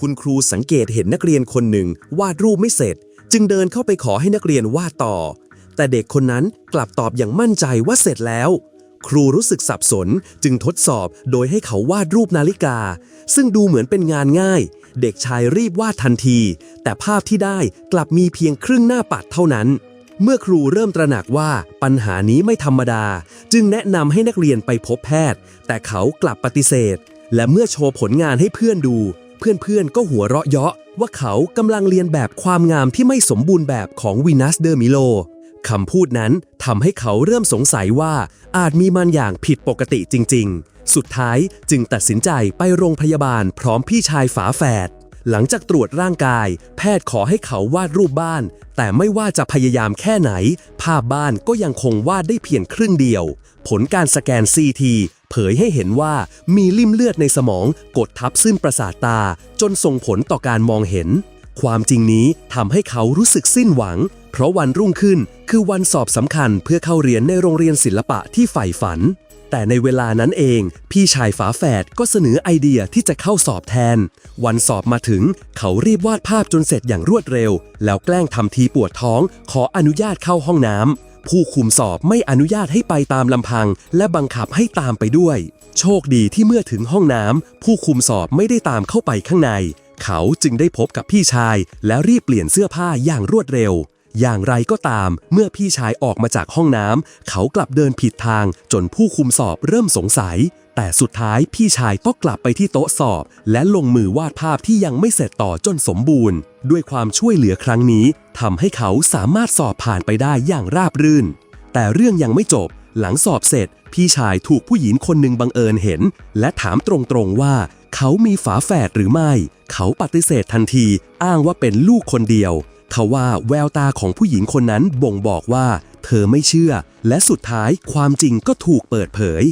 คุณครูสังเกตเห็นนักเรียนคนหนึ่งวาดรูปไม่เสร็จ จึงเดินเข้าไปขอให้นักเรียนวาดต่อ แต่เด็กคนนั้นกลับตอบอย่างมั่นใจว่าเสร็จแล้ว ครูรู้สึกสับสนจึงทดสอบโดยให้เขาวาดรูปนาฬิกา ซึ่งดูเหมือนเป็นงานง่าย เด็กชายรีบวาดทันที แต่ภาพที่ได้กลับมีเพียงครึ่งหน้าปัดเท่านั้นเมื่อครูเริ่มตระหนักว่าปัญหานี้ไม่ธรรมดา จึงแนะนำให้นักเรียนไปพบแพทย์ แต่เขากลับปฏิเสธ และเมื่อโชว์ผลงานให้เพื่อนดู เพื่อนๆ ก็หัวเราะเยาะว่าเขากำลังเรียนแบบความงามที่ไม่สมบูรณ์แบบของวีนัสเดอร์มิโลคำพูดนั้นทำให้เขาเริ่มสงสัยว่าอาจมีมันอย่างผิดปกติจริง ๆ สุดท้ายจึงตัดสินใจไปโรงพยาบาลพร้อมพี่ชายฝาแฝดหลังจากตรวจร่างกาย แพทย์ขอให้เขาวาดรูปบ้าน แต่ไม่ว่าจะพยายามแค่ไหน ภาพบ้านก็ยังคงวาดได้เพียงครึ่งเดียว ผลการสแกน CT เผยให้เห็นว่ามีลิ่มเลือดในสมองกดทับซึ่งประสาทตา จนส่งผลต่อการมองเห็น ความจริงนี้ทำให้เขารู้สึกสิ้นหวัง เพราะวันรุ่งขึ้นคือวันสอบสำคัญเพื่อเข้าเรียนในโรงเรียนศิลปะที่ใฝ่ฝัน แต่ในเวลานั้นเอง พี่ชายฝาแฝดก็เสนอไอเดียที่จะเข้าสอบแทน วันสอบมาถึง เขารีบวาดภาพจนเสร็จอย่างรวดเร็ว แล้วแกล้งทำทีปวดท้อง ขออนุญาตเข้าห้องน้ำ ผู้คุมสอบไม่อนุญาตให้ไปตามลำพัง และบังคับให้ตามไปด้วย โชคดีที่เมื่อถึงห้องน้ำผู้คุมสอบไม่ได้ตามเข้าไปข้างใน เขาจึงได้พบกับพี่ชาย และรีบเปลี่ยนเสื้อผ้าอย่างรวดเร็ว อย่างไรก็ตาม เมื่อพี่ชายออกมาจากห้องน้ำเขากลับเดินผิดทางจนผู้คุมสอบเริ่มสงสัย แต่สุดท้ายพี่ชายก็กลับไปที่โต๊ะสอบ และลงมือวาดภาพที่ยังไม่เสร็จต่อจนสมบูรณ์ ด้วยความช่วยเหลือครั้งนี้ทำให้เขาสามารถสอบผ่านไปได้อย่างราบรื่น แต่เรื่องยังไม่จบ หลังสอบเสร็จ พี่ชายถูกผู้หญิงคนหนึ่งบังเอิญเห็น และถามตรงๆว่า เขามีฝาแฝดหรือไม่ เขาปฏิเสธทันที อ้างว่าเป็นลูกคนเดียว ทว่าแววตาของผู้หญิงคนนั้นบ่งบอกว่า เธอไม่เชื่อ และสุดท้ายความจริงก็ถูกเปิดเผย